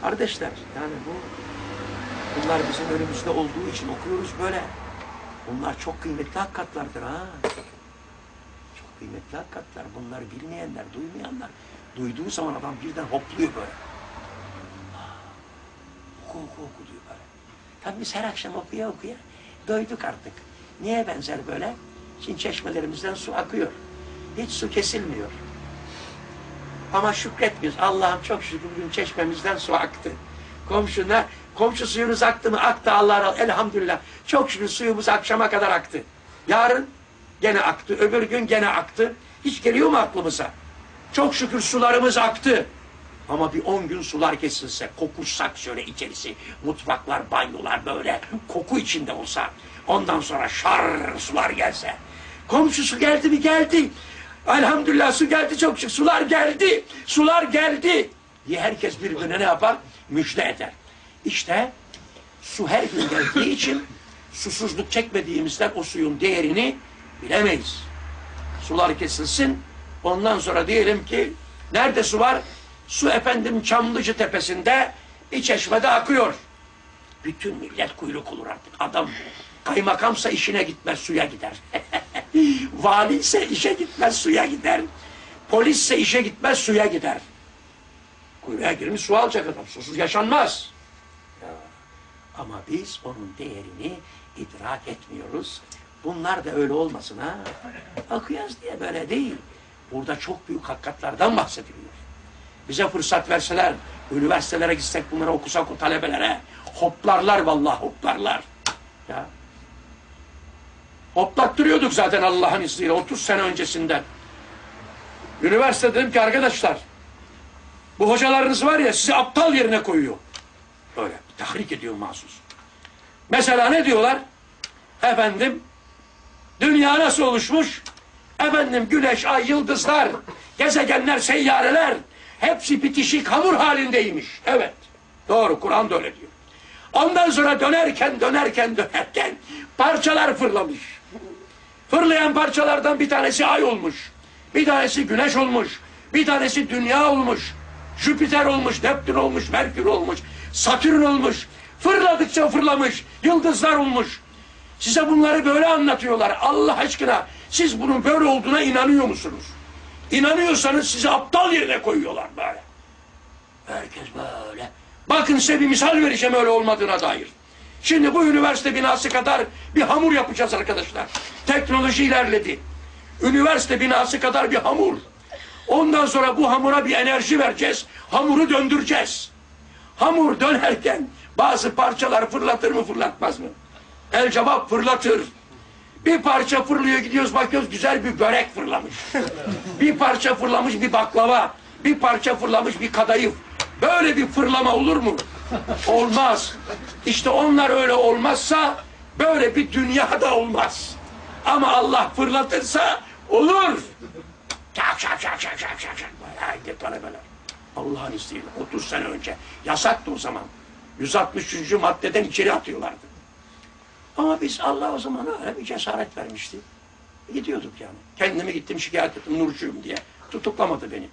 Kardeşler yani bu bunlar bizim önümüzde olduğu için okuyoruz böyle. Bunlar çok kıymetli hakikatlardır ha. Çok kıymetli hakikatler. Bunları bilmeyenler, duymayanlar duyduğu zaman adam birden hopluyor böyle. Oku oku oku diyor böyle. Tabii biz her akşam okuya okuya doyduk artık. Niye benzer böyle? Şimdi çeşmelerimizden su akıyor. Hiç su kesilmiyor. Ama şükretmiyoruz. Allah'ım çok şükür bugün çeşmemizden su aktı. Komşuna, komşu suyunuz aktı mı? Aktı Allah razı Elhamdülillah. Çok şükür suyumuz akşama kadar aktı. Yarın gene aktı. Öbür gün gene aktı. Hiç geliyor mu aklımıza? Çok şükür sularımız aktı. Ama bir on gün sular kesilse, kokursak şöyle içerisi, mutfaklar, banyolar böyle koku içinde olsa, ondan sonra şar sular gelse. Komşu su geldi mi geldi. Elhamdülillah su geldi çok şükür. Sular geldi, sular geldi. diye herkes birbirine ne yapar? Müjde eder. İşte su her gün geldiği için susuzluk çekmediğimizden o suyun değerini bilemeyiz. Sular kesilsin. Ondan sonra diyelim ki nerede su var? Su efendim Çamlıcı tepesinde bir çeşmede akıyor. Bütün millet kuyruk olur artık. Adam kaymakamsa işine gitmez suya gider. Vali ise işe gitmez suya gider. Polisse işe gitmez suya gider. Kuyruğa girmiş su alacak adam. Susuz yaşanmaz. Ya, Ama biz onun değerini idrak etmiyoruz. Bunlar da öyle olmasın ha. Akıyaz diye böyle değil. Burada çok büyük hakikatlerden bahsediliyor. Bize fırsat verseler, üniversitelere gitsek bunları okusak o talebelere, hoplarlar vallahi hoplarlar. Ya. Hoplattırıyorduk zaten Allah'ın izniyle 30 sene öncesinden. Üniversite dedim ki arkadaşlar, bu hocalarınız var ya sizi aptal yerine koyuyor. Böyle tahrik ediyor mahsus. Mesela ne diyorlar? Efendim, dünya nasıl oluşmuş? Efendim güneş, ay, yıldızlar, gezegenler, seyyareler hepsi bitişik hamur halindeymiş. Evet. Doğru. Kur'an da öyle diyor. Ondan sonra dönerken dönerken dönerken parçalar fırlamış. Fırlayan parçalardan bir tanesi ay olmuş. Bir tanesi güneş olmuş. Bir tanesi dünya olmuş. Jüpiter olmuş, Neptün olmuş, Merkür olmuş, Satürn olmuş. Fırladıkça fırlamış, yıldızlar olmuş. Size bunları böyle anlatıyorlar. Allah aşkına siz bunun böyle olduğuna inanıyor musunuz? İnanıyorsanız sizi aptal yerine koyuyorlar böyle. Herkes böyle. Bakın size bir misal vereceğim öyle olmadığına dair. Şimdi bu üniversite binası kadar bir hamur yapacağız arkadaşlar. Teknoloji ilerledi. Üniversite binası kadar bir hamur. Ondan sonra bu hamura bir enerji vereceğiz. Hamuru döndüreceğiz. Hamur dönerken bazı parçalar fırlatır mı fırlatmaz mı? El cevap fırlatır. Bir parça fırlıyor gidiyoruz bakıyoruz güzel bir börek fırlamış. bir parça fırlamış bir baklava. Bir parça fırlamış bir kadayıf. Böyle bir fırlama olur mu? Olmaz. İşte onlar öyle olmazsa böyle bir dünyada olmaz. Ama Allah fırlatırsa olur. Şak şak şak şak şak şak şak. Haydi talebeler. Allah'ın izniyle 30 sene önce. Yasaktı o zaman. 163. maddeden içeri atıyorlardı. Ama biz Allah o zaman öyle bir cesaret vermişti. Gidiyorduk yani. Kendimi gittim şikayet ettim Nurcuyum diye. Tutuklamadı beni.